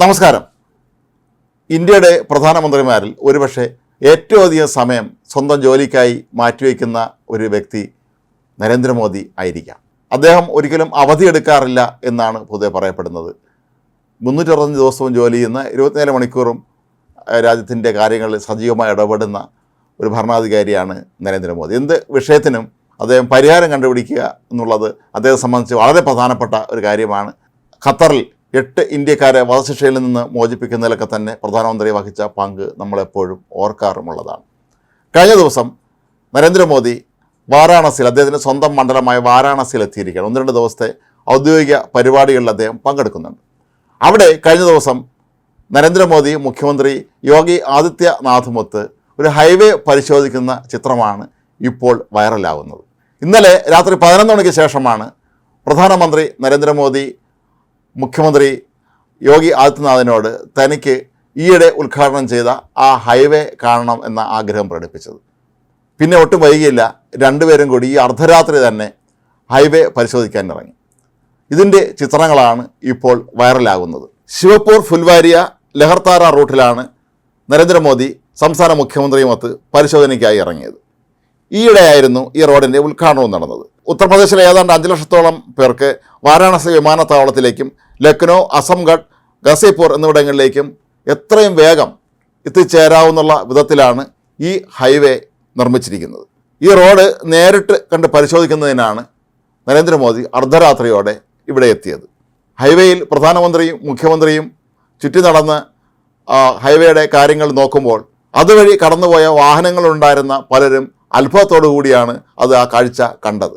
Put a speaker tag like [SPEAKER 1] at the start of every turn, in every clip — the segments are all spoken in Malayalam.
[SPEAKER 1] നമസ്കാരം. ഇന്ത്യയുടെ പ്രധാനമന്ത്രിമാരിൽ ഒരുപക്ഷെ ഏറ്റവും അധികം സമയം സ്വന്തം ജോലിക്കായി മാറ്റിവെക്കുന്ന ഒരു വ്യക്തി നരേന്ദ്രമോദി ആയിരിക്കാം. അദ്ദേഹം ഒരിക്കലും അവധിയെടുക്കാറില്ല എന്നാണ് പൊതുവെ പറയപ്പെടുന്നത്. മുന്നൂറ്ററുപത്തഞ്ച് ദിവസവും ജോലി ചെയ്യുന്ന ഇരുപത്തിനാല് മണിക്കൂറും രാജ്യത്തിന്റെ കാര്യങ്ങളിൽ സജീവമായി ഇടപെടുന്ന ഒരു ഭരണാധികാരിയാണ് നരേന്ദ്രമോദി. എന്ത് വിഷയത്തിനും അദ്ദേഹം പരിഹാരം കണ്ടുപിടിക്കുക എന്നുള്ളത് അദ്ദേഹത്തെ സംബന്ധിച്ച് വളരെ പ്രധാനപ്പെട്ട ഒരു കാര്യമാണ്. ഖത്തറിൽ എട്ട് ഇന്ത്യക്കാരെ വധശിക്ഷയിൽ നിന്ന് മോചിപ്പിക്കുന്നതിലൊക്കെ തന്നെ പ്രധാനമന്ത്രി വഹിച്ച പങ്ക് നമ്മളെപ്പോഴും ഓർക്കാറുമുള്ളതാണ്. കഴിഞ്ഞ ദിവസം നരേന്ദ്രമോദി വാരാണസിയിൽ അദ്ദേഹത്തിന്റെ സ്വന്തം മണ്ഡലമായ വാരാണസിയിൽ എത്തിയിരിക്കുകയാണ്. ഒന്ന് രണ്ട് ദിവസത്തെ ഔദ്യോഗിക പരിപാടികളിൽ അദ്ദേഹം പങ്കെടുക്കുന്നുണ്ട്. അവിടെ കഴിഞ്ഞ ദിവസം നരേന്ദ്രമോദി മുഖ്യമന്ത്രി യോഗി ആദിത്യനാഥുമൊത്ത് ഒരു ഹൈവേ പരിശോധിക്കുന്ന ചിത്രമാണ് ഇപ്പോൾ വൈറലാകുന്നത്. ഇന്നലെ രാത്രി പതിനൊന്ന് മണിക്ക് ശേഷമാണ് പ്രധാനമന്ത്രി നരേന്ദ്രമോദി മുഖ്യമന്ത്രി യോഗി ആദിത്യനാഥിനോട് തനിക്ക് ഈയിടെ ഉദ്ഘാടനം ചെയ്ത ആ ഹൈവേ കാണണം എന്ന ആഗ്രഹം പ്രകടിപ്പിച്ചത്. പിന്നെ ഒട്ടും വൈകിയില്ല രണ്ടുപേരും കൂടി ഈ അർദ്ധരാത്രി തന്നെ ഹൈവേ പരിശോധിക്കാൻ ഇറങ്ങി. ഇതിന്റെ ചിത്രങ്ങളാണ് ഇപ്പോൾ വൈറലാകുന്നത്. ശിവപ്പൂർ ഫുൽവാരിയ ലഹർത്താര റൂട്ടിലാണ് നരേന്ദ്രമോദി സംസ്ഥാന മുഖ്യമന്ത്രിയുമൊത്ത് പരിശോധനയ്ക്കായി ഇറങ്ങിയത്. ഈയിടെയായിരുന്നു ഈ റോഡിന്റെ ഉദ്ഘാടനവും നടന്നത്. ഉത്തർപ്രദേശിലെ ഏതാണ്ട് അഞ്ച് ലക്ഷത്തോളം പേർക്ക് വാരാണസി വിമാനത്താവളത്തിലേക്കും ലക്നോ അസംഗഡ് ഗസീപൂർ എന്നിവിടങ്ങളിലേക്കും എത്രയും വേഗം എത്തിച്ചേരാവുന്ന വിധത്തിലാണ് ഈ ഹൈവേ നിർമ്മിച്ചിരിക്കുന്നത്. ഈ റോഡ് നേരിട്ട് കണ്ട് പരിശോധിക്കുന്നതിനാണ് നരേന്ദ്രമോദി അർദ്ധരാത്രിയോടെ ഇവിടെ എത്തിയത്. ഹൈവേയിൽ പ്രധാനമന്ത്രിയും മുഖ്യമന്ത്രിയും ചുറ്റി നടന്ന് ഹൈവേയുടെ കാര്യങ്ങൾ നോക്കുമ്പോൾ അതുവഴി കടന്നുപോയ വാഹനങ്ങളുണ്ടായിരുന്ന പലരും അത്ഭുതത്തോടു കൂടിയാണ് അത് ആ കാഴ്ച കണ്ടത്.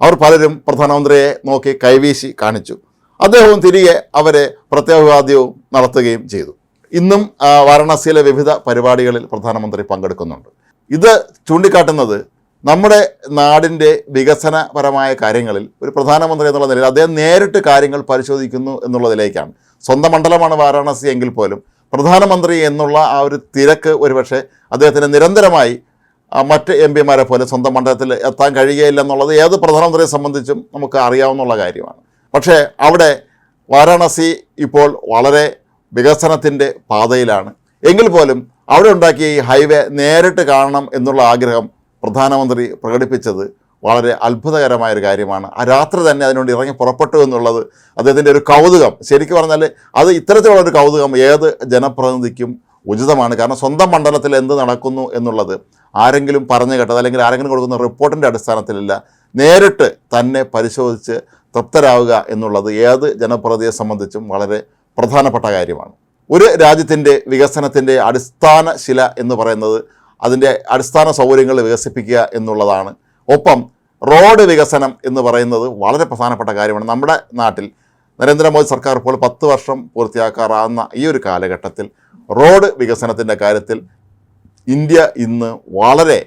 [SPEAKER 1] അവർ പലരും പ്രധാനമന്ത്രിയെ നോക്കി കൈവീശി കാണിച്ചു. അദ്ദേഹവും തിരികെ അവരെ പ്രത്യാഭിവാദ്യവും നടത്തുകയും ചെയ്തു. ഇന്നും വാരണാസിയിലെ വിവിധ പരിപാടികളിൽ പ്രധാനമന്ത്രി പങ്കെടുക്കുന്നുണ്ട്. ഇത് ചൂണ്ടിക്കാട്ടുന്നത് നമ്മുടെ നാടിന്റെ വികസനപരമായ കാര്യങ്ങളിൽ ഒരു പ്രധാനമന്ത്രി എന്നുള്ള നിലയിൽ അദ്ദേഹം നേരിട്ട് കാര്യങ്ങൾ പരിശോധിക്കുന്നു എന്നുള്ളതിലേക്കാണ്. സ്വന്തം മണ്ഡലമാണ് വാരാണസി എങ്കിൽ പോലും പ്രധാനമന്ത്രി എന്നുള്ള ആ ഒരു തിരക്ക് ഒരുപക്ഷെ അദ്ദേഹത്തിന് നിരന്തരമായി മറ്റ് എം പിമാരെ പോലെ സ്വന്തം മണ്ഡലത്തിൽ എത്താൻ കഴിയുകയില്ല എന്നുള്ളത് ഏത് പ്രധാനമന്ത്രിയെ സംബന്ധിച്ചും നമുക്ക് അറിയാവുന്ന കാര്യമാണ്. പക്ഷേ അവിടെ വാരാണസി ഇപ്പോൾ വളരെ വികസനത്തിന്റെ പാതയിലാണ്. എങ്കിൽ പോലും അവിടെ ഉണ്ടാക്കിയ ഈ ഹൈവേ നേരിട്ട് കാണണം എന്നുള്ള ആഗ്രഹം പ്രധാനമന്ത്രി പ്രകടിപ്പിച്ചത് വളരെ അത്ഭുതകരമായൊരു കാര്യമാണ്. ആ രാത്രി തന്നെ അതിനുവേണ്ടി ഇറങ്ങി പുറപ്പെട്ടു എന്നുള്ളത് അദ്ദേഹത്തിന്റെ ഒരു കൗതുകം. ശരിക്കും പറഞ്ഞാൽ അത് ഇത്തരത്തിലുള്ള ഒരു കൗതുകം ഏത് ജനപ്രതിനിധിക്കും ഉചിതമാണ്. കാരണം സ്വന്തം മണ്ഡലത്തിൽ എന്ത് നടക്കുന്നു എന്നുള്ളത് ആരെങ്കിലും പറഞ്ഞു കേട്ടത് അല്ലെങ്കിൽ ആരെങ്കിലും കൊടുക്കുന്ന റിപ്പോർട്ടിന്റെ അടിസ്ഥാനത്തിലല്ല നേരിട്ട് തന്നെ പരിശോധിച്ച് തൃപ്തരാവുക എന്നുള്ളത് ഏത് ജനപ്രതിയെ സംബന്ധിച്ചും വളരെ പ്രധാനപ്പെട്ട കാര്യമാണ്. ഒരു രാജ്യത്തിന്റെ വികസനത്തിന്റെ അടിസ്ഥാന ശില എന്ന് പറയുന്നത് അതിന്റെ അടിസ്ഥാന സൗകര്യങ്ങൾ വികസിപ്പിക്കുക എന്നുള്ളതാണ്. ഒപ്പം റോഡ് വികസനം എന്ന് പറയുന്നത് വളരെ പ്രധാനപ്പെട്ട കാര്യമാണ്. നമ്മുടെ നാട്ടിൽ നരേന്ദ്രമോദി സർക്കാർ ഇപ്പോൾ പത്ത് വർഷം പൂർത്തിയാക്കാറാകുന്ന ഈ ഒരു കാലഘട്ടത്തിൽ റോഡ് വികസനത്തിന്റെ കാര്യത്തിൽ ഇന്ത്യ ഇന്ന് വളരെ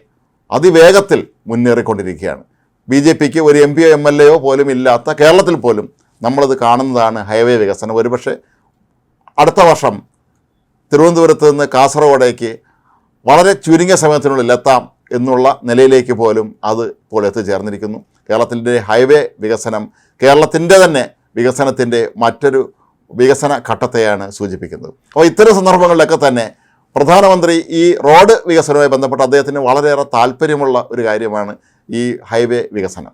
[SPEAKER 1] അതിവേഗത്തിൽ മുന്നേറിക്കൊണ്ടിരിക്കുകയാണ്. ബി ജെ പിക്ക് ഒരു എം പിയോ എം എൽ എയോ പോലും ഇല്ലാത്ത കേരളത്തിൽ പോലും നമ്മളത് കാണുന്നതാണ് ഹൈവേ വികസനം. ഒരുപക്ഷെ അടുത്ത വർഷം തിരുവനന്തപുരത്ത് നിന്ന് കാസർഗോഡേക്ക് വളരെ ചുരുങ്ങിയ സമയത്തിനുള്ളിൽ എത്താം എന്നുള്ള നിലയിലേക്ക് പോലും അത് ഇപ്പോൾ എത്തിച്ചേർന്നിരിക്കുന്നു. കേരളത്തിന്റെ ഹൈവേ വികസനം കേരളത്തിന്റെ തന്നെ വികസനത്തിന്റെ മറ്റൊരു വികസന ഘട്ടത്തെയാണ് സൂചിപ്പിക്കുന്നത്. അപ്പോൾ ഇത്തരം സന്ദർഭങ്ങളിലൊക്കെ തന്നെ പ്രധാനമന്ത്രി ഈ റോഡ് വികസനവുമായി ബന്ധപ്പെട്ട് അദ്ദേഹത്തിന് വളരെയേറെ താല്പര്യമുള്ള ഒരു കാര്യമാണ് ഈ ഹൈവേ വികസനം.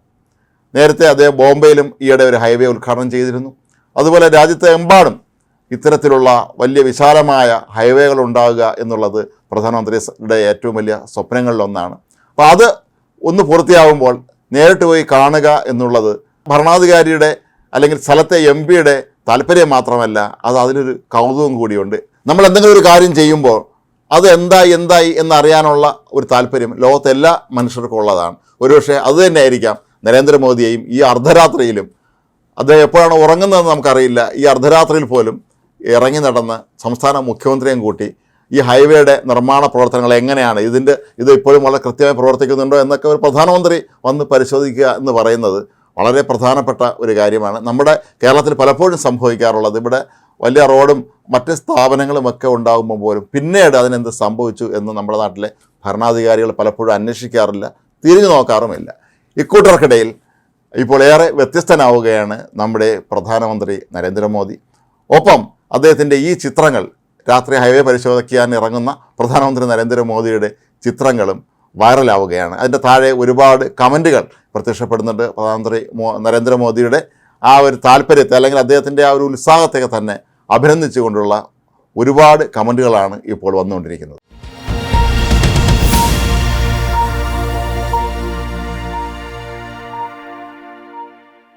[SPEAKER 1] നേരത്തെ അദ്ദേഹം ബോംബെയിലും ഈയിടെ ഒരു ഹൈവേ ഉദ്ഘാടനം ചെയ്തിരുന്നു. അതുപോലെ രാജ്യത്തെ എമ്പാടും ഇത്തരത്തിലുള്ള വലിയ വിശാലമായ ഹൈവേകൾ ഉണ്ടാകുക എന്നുള്ളത് പ്രധാനമന്ത്രിയുടെ ഏറ്റവും വലിയ സ്വപ്നങ്ങളിലൊന്നാണ് അപ്പോൾ അത് ഒന്ന് പൂർത്തിയാവുമ്പോൾ നേരിട്ട് പോയി കാണുക എന്നുള്ളത് ഭരണാധികാരിയുടെ അല്ലെങ്കിൽ സ്ഥലത്തെ എം പിയുടെ താല്പര്യം മാത്രമല്ല അത് അതിനൊരു കൗതുകം കൂടിയുണ്ട്. നമ്മൾ എന്തെങ്കിലും ഒരു കാര്യം ചെയ്യുമ്പോൾ അത് എന്തായി എന്തായി എന്നറിയാനുള്ള ഒരു താല്പര്യം ലോകത്തെ എല്ലാ മനുഷ്യർക്കും ഉള്ളതാണ്. ഒരുപക്ഷെ അത് തന്നെ ആയിരിക്കാം നരേന്ദ്രമോദിയെയും ഈ അർദ്ധരാത്രിയിലും. അദ്ദേഹം എപ്പോഴാണ് ഉറങ്ങുന്നതെന്ന് നമുക്കറിയില്ല. ഈ അർദ്ധരാത്രിയിൽ പോലും ഇറങ്ങി നടന്ന് സംസ്ഥാന മുഖ്യമന്ത്രിയും കൂട്ടി ഈ ഹൈവേയുടെ നിർമ്മാണ പ്രവർത്തനങ്ങൾ എങ്ങനെയാണ് ഇതിന്റെ ഇത് ഇപ്പോഴും വളരെ കൃത്യമായി പ്രവർത്തിക്കുന്നുണ്ടോ എന്നൊക്കെ ഒരു പ്രധാനമന്ത്രി വന്ന് പരിശോധിക്കുക എന്ന് പറയുന്നത് വളരെ പ്രധാനപ്പെട്ട ഒരു കാര്യമാണ്. നമ്മുടെ കേരളത്തിൽ പലപ്പോഴും സംഭവിക്കാറുള്ളത് ഇവിടെ വലിയ റോഡും മറ്റ് സ്ഥാപനങ്ങളും ഒക്കെ ഉണ്ടാകുമ്പോൾ പോലും പിന്നീട് അതിനെന്ത് സംഭവിച്ചു എന്ന് നമ്മുടെ നാട്ടിലെ ഭരണാധികാരികൾ പലപ്പോഴും അന്വേഷിക്കാറില്ല തിരിഞ്ഞു നോക്കാറുമില്ല. ഇക്കൂട്ടർക്കിടയിൽ ഇപ്പോൾ ഏറെ വ്യത്യസ്തനാവുകയാണ് നമ്മുടെ പ്രധാനമന്ത്രി നരേന്ദ്രമോദി. ഒപ്പം അദ്ദേഹത്തിന്റെ ഈ ചിത്രങ്ങൾ രാത്രി ഹൈവേ പരിശോധിക്കാൻ ഇറങ്ങുന്ന പ്രധാനമന്ത്രി നരേന്ദ്രമോദിയുടെ ചിത്രങ്ങളും വൈറലാവുകയാണ്. അതിന്റെ താഴെ ഒരുപാട് കമന്റുകൾ പ്രത്യക്ഷപ്പെടുന്നുണ്ട് പ്രധാനമന്ത്രി നരേന്ദ്രമോദിയുടെ ആ ഒരു താല്പര്യത്തെ അല്ലെങ്കിൽ അദ്ദേഹത്തിന്റെ ആ ഒരു ഉത്സാഹത്തെ തന്നെ അഭിനന്ദിച്ചുകൊണ്ടുള്ള ഒരുപാട് കമന്റുകളാണ് ഇപ്പോൾ വന്നുകൊണ്ടിരിക്കുന്നത്.